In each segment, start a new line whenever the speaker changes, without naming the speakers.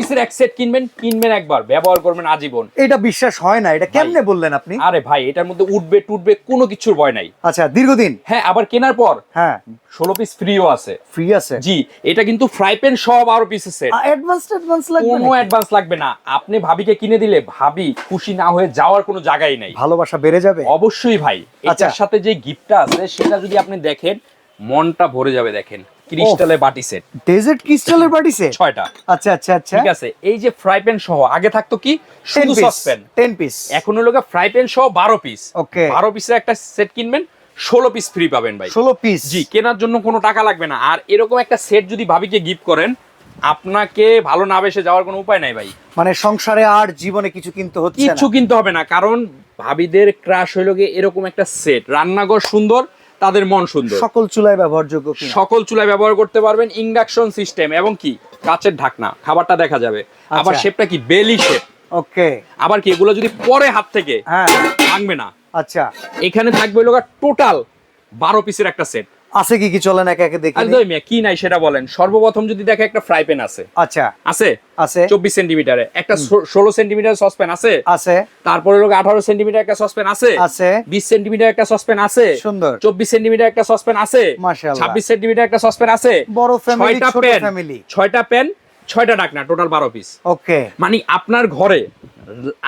পিসের এক সেট কিনবেন কিনবেন একবার ব্যবহার করবেন আজীবন।
এটা বিশ্বাস হয় না এটা কেমনে বললেন আপনি?
আরে ভাই এটার মধ্যে উঠবে টুটবে কোনো কিছুর ভয় নাই।
আচ্ছা দীর্ঘদিন?
হ্যাঁ আবার কেনার পর।
হ্যাঁ।
ষোলো পিস ফ্রিও আছে।
ফ্রি আছে?
জি এটা কিন্তু ফ্রাই প্যান সহ বারো পিসের সেট
অ্যাডভান্স অ্যাডভান্স লাগবে
কোনো অ্যাডভান্স লাগবে না। আপনি ভাবিকে কিনে দিলে ভাবি খুশি না হয়ে যাওয়ার কোনো জায়গাই নাই।
ভালোবাসা বেড়ে যাবে?
অবশ্যই ভাই।
আচ্ছা।
এটার সাথে যে গিফটটা আছে সেটা যদি আপনি দেখেন মনটা ভরে যাবে দেখেন। ক্রিস্টালের বাটি সেট।
ডেজার্ট ক্রিস্টালের বাড়ি সে
ছয়টা।
আচ্ছা আচ্ছা আচ্ছা।
ঠিক আছে এই যে ফ্রাই প্যান সহ আগে থাকতো কি? শুধু সসপ্যান
টেন পিস
এখন হলো ফ্রাই প্যান সহ বারো পিস
Okay.
বারো পিসের একটা সেট কিনবেন ষোলো পিস ফ্রি পাবেন ভাই।
ষোলো পিস
জি কেনার জন্য কোনো টাকা লাগবে না। আর এরকম একটা সেট যদি ভাবিকে গিফট করেন আপনাকে ভালো না বেসে যাওয়ার কোনো উপায় নাই ভাই।
মানে সংসারে আর জীবনে কিছু কিনতে হচ্ছে
কিচ্ছু
না।
কিনতে হবে না কারণ ভাবিদের ক্রাশ হইল গিয়ে এরকম একটা সেট রান্নাঘর সুন্দর তাদের মন সুন্দর।
সকল চুলায় ব্যবহারযোগ্য
সকল চুলায় ব্যবহার করতে পারবেন ইন্ডাকশন সিস্টেম এবং কি? কাচের ঢাকনা খাবারটা দেখা যাবে। আবার
আচ্ছা।
শেপটা কি? Belly shape.
ওকে।
আবার কি এগুলো যদি পরে হাত থেকে
হ্যাঁ।
ভাঙবে না।
আচ্ছা।
এখানে থাকবে লোকা টোটাল বারো পিসের একটা সেট।
আছে কি কি চলেন একে একে দেখি
একদমই মিয়া, কি নাই সেটা বলেন। সর্বপ্রথম যদি দেখে একটা ফ্রাই প্যান আছে।
আচ্ছা।
আছে?
আছে।
চব্বিশ সেন্টিমিটারে। একটা ষোলো সেন্টিমিটার সসপ্যান আছে?
আছে।
তারপরে লোক আঠারো সেন্টিমিটার একটা সসপ্যান আছে?
আছে।
বিশ সেন্টিমিটার একটা সসপ্যান আছে?
সুন্দর।
চব্বিশ সেন্টিমিটার একটা সসপ্যান আছে?
মাশাআল্লাহ।
ছাব্বিশ সেন্টিমিটার একটা সসপ্যান আছে?
বড় ফ্যামিলি ছোট ফ্যামিলি
ছয়টা প্যান ছয়টা ডাকনা টোটাল বারো পিস
ওকে
মানে আপনার ঘরে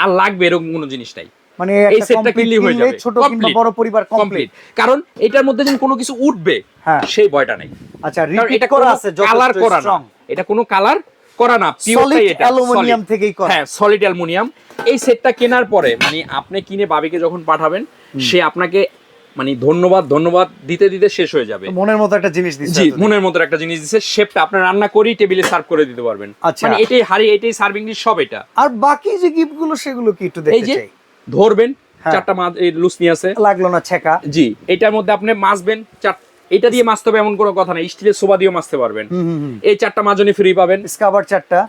আর লাগবে এরকম কোনো জিনিস নাই।
মানে
এই
একটা
সেটটা কিনলেই হয়ে যাবে।
ছোট কিংবা বড় পরিবার
কমপ্লিট কারণ এটার মধ্যে যেন কোনো কিছু উঠবে
হ্যাঁ।
সেই ভয়টা নেই।
আচ্ছা
এটা
করা আছে
কালার করা না। এটা কোনো কালার করা না পিওরটাই এটা
অ্যালুমিনিয়াম থেকেই করা।
হ্যাঁ সলিড অ্যালুমিনিয়াম এই সেটটা কেনার পরে মানে আপনি কিনে বাবিকে যখন পাঠাবেন সে আপনাকে মানে ধন্যবাদ ধন্যবাদ দিতে দিতে শেষ হয়ে যাবে।
মনের মতো একটা জিনিস দিচ্ছে
জি মনের মতো একটা জিনিস দিছে। শেপটা আপনার রান্না করেই টেবিলে সার্ভ করে দিতে পারবেন।
আচ্ছা।
মানে এটাই হাড়ি এটাই সার্ভিং ডিশ সব এটা।
আর বাকি যে গিফটগুলো সেগুলো কি একটু দেখতে চাই।
ধরবেন
হ্যাঁ।
চারটা মাছ এই লুসনি আছে।
লাগল না ছেকা।
জি এটার মধ্যে আপনি মাছবেন চার এটা দিয়ে মাছতে হবে এমন কোনো কথা নাই স্টিলের সোবা দিয়েও মাছতে পারবেন। এই চারটা মাজনি ফ্রি পাবেন।
স্কাবার চারটা।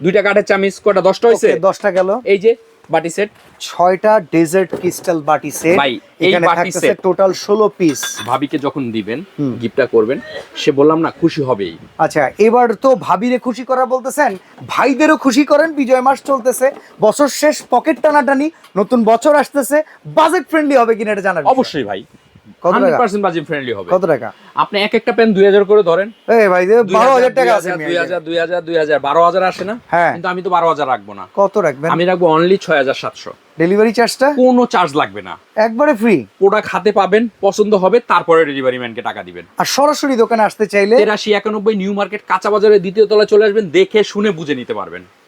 দুইটা কাঠের চামিচ কটা দশটা হয়েছে?
দশটা গেল।
এই যে বাটি সেট?
ছয়টা ডেজার্ট ক্রিস্টাল বাটি সেট।
ভাই,
এখানে
বাটি
থাকতেছে টোটাল ষোলো পিস।
ভাবিকে যখন দিবেন। গিফটটা করবেন সে বললাম না খুশি হবেই।
আচ্ছা এবার তো ভাবিরে খুশি করা বলতেছেন ভাইদেরও খুশি করেন বিজয় মাস চলতেছে বছর শেষ পকেট টানাটানি নতুন বছর আসতেছে বাজেট ফ্রেন্ডলি হবে কিনা এটা জানাবেন
অবশ্যই ভাই।
কত
হান্ড্রেড
টাকা
পার্সেন্ট বাজেট ফ্রেন্ডলি হবে।
কত টাকা?
আপনি এক একটা পেন দুই হাজার করে ধরেন।
এই ভাই যে বারো হাজার টাকা আছে
দুই হাজার দুই হাজার দুই হাজার বারো হাজার আসে না। কিন্তু আমি তো বারো হাজার রাখব না।
কত রাখবেন?
আমি রাখব অনলি ছয় হাজার সাতশো।
ডেলিভারি চার্জটা
কোনো চার্জ লাগবে না।
একবারে ফ্রি
প্রোডাক্ট হাতে পাবেন পছন্দ হবে তারপরে ডেলিভারি ম্যানকে টাকা দিবেন।
আর সরাসরি দোকানে আসতে চাইলে
তেরাশি একানব্বই নিউ মার্কেট কাঁচা বাজারের দ্বিতীয় তলায় চলে আসবেন দেখে শুনে বুঝে নিতে পারবেন।